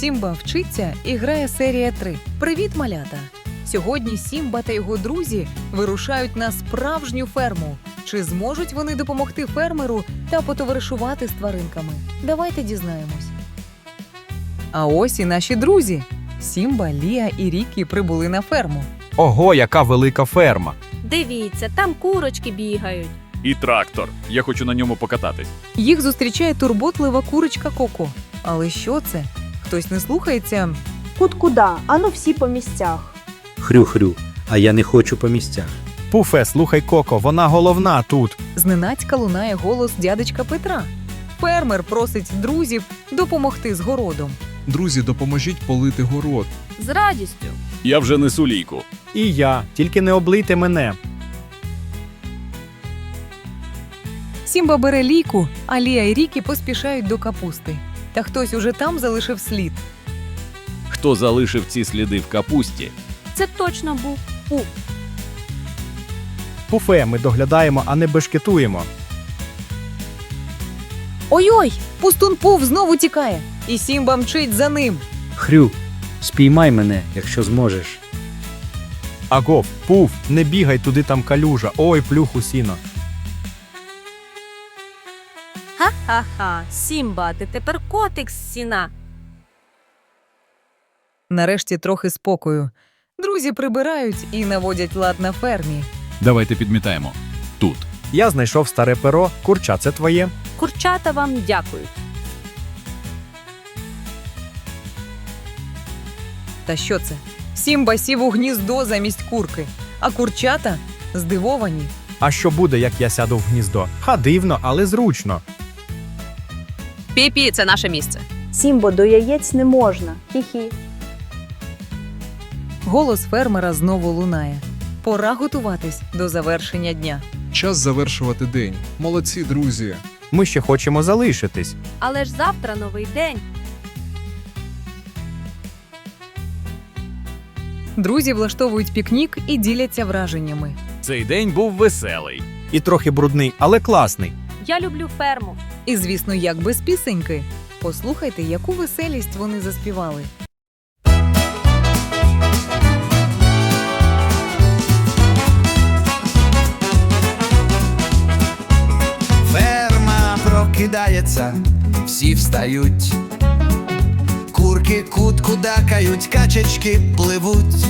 Сімба вчиться і грає серія 3. Привіт, малята! Сьогодні Сімба та його друзі вирушають на справжню ферму. Чи зможуть вони допомогти фермеру та потоваришувати з тваринками? Давайте дізнаємось. А ось і наші друзі. Сімба, Лія і Рікі прибули на ферму. Ого, яка велика ферма! Дивіться, там курочки бігають. І трактор. Я хочу на ньому покататись. Їх зустрічає турботлива курочка Коко. Але що це? Хтось не слухається. Кут куда? Ану всі по місцях. Хрю-хрю, а я не хочу по місцях. Пуфе, слухай Коко, вона головна тут. Зненацька лунає голос дядечка Петра. Фермер просить друзів допомогти з городом. Друзі, допоможіть полити город. З радістю. Я вже несу лійку. І я, тільки не облийте мене. Сімба бере лійку, а Лія і Рікі поспішають до капусти. Та хтось уже там залишив слід. Хто залишив ці сліди в капусті? Це точно був пуп. Пуфе, ми доглядаємо, а не бешкетуємо. Ой-ой! Пустун Пув знову тікає, і Сімба мчить за ним. Хрю, спіймай мене, якщо зможеш. Агов, пуф, не бігай туди там калюжа. Ой, плюху сіно. Ха-ха-ха. Сімба, ти тепер котик з сіна. Нарешті трохи спокою. Друзі прибирають і наводять лад на фермі. Давайте підмітаємо. Тут. Я знайшов старе перо, курча, це твоє. Курчата вам дякують. Та що це? Сімба сів у гніздо замість курки, а курчата здивовані. А що буде, як я сяду в гніздо? Ха, дивно, але зручно. Пі-пі, це наше місце. Сімбо, до яєць не можна. Хі-хі. Голос фермера знову лунає. Пора готуватись до завершення дня. Час завершувати день. Молодці, друзі. Ми ще хочемо залишитись. Але ж завтра новий день. Друзі влаштовують пікнік і діляться враженнями. Цей день був веселий. І трохи брудний, але класний. Я люблю ферму. І, звісно, як без пісеньки. Послухайте, яку веселість вони заспівали. Ферма прокидається, всі встають. Курки кутку дакають, качечки пливуть.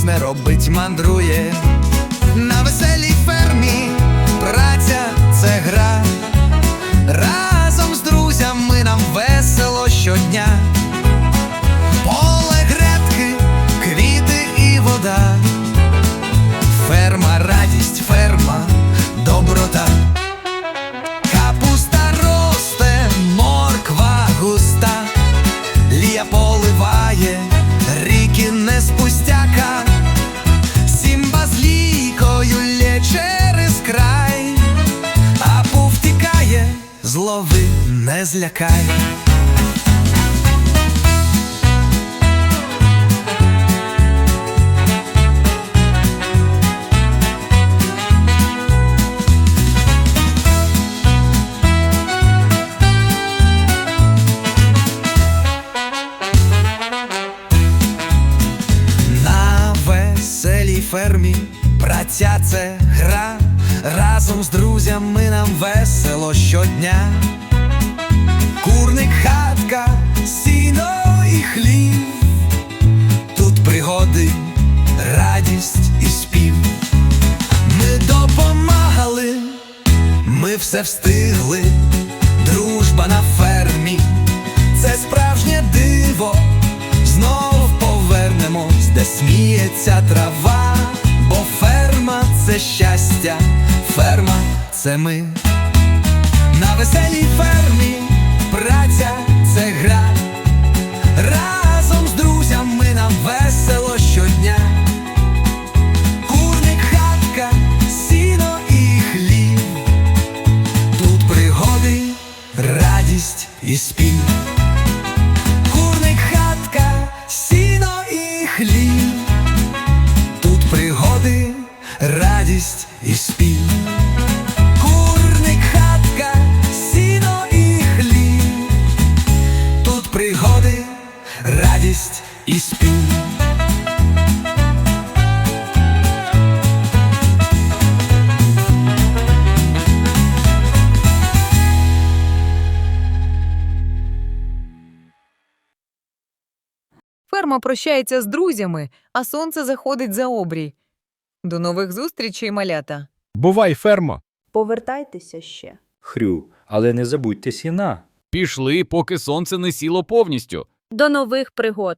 Корисне робить, мандрує. Злови не злякай. На веселій фермі праця це гра. Разом з друзями нам весело щодня. Курник, хатка, сіно і хлів. Тут пригоди, радість і спів. Ми допомагали, ми все встигли. Дружба на фермі, це справжнє диво. Знов повернемось, де сміється трава, бо ферма це щастя, це ми. На веселій фермі праця це гра. Разом з друзями нам весело щодня. Курник, хатка, сіно і хліб. Тут пригоди, радість і спів. Курник, хатка, сіно і хліб. Тут пригоди, радість і спів. Ферма прощається з друзями, а сонце заходить за обрій. До нових зустрічей, малята! Бувай, фермо! Повертайтеся ще. Хрю, але не забудьте сіна. Пішли, поки сонце не сіло повністю. До нових пригод.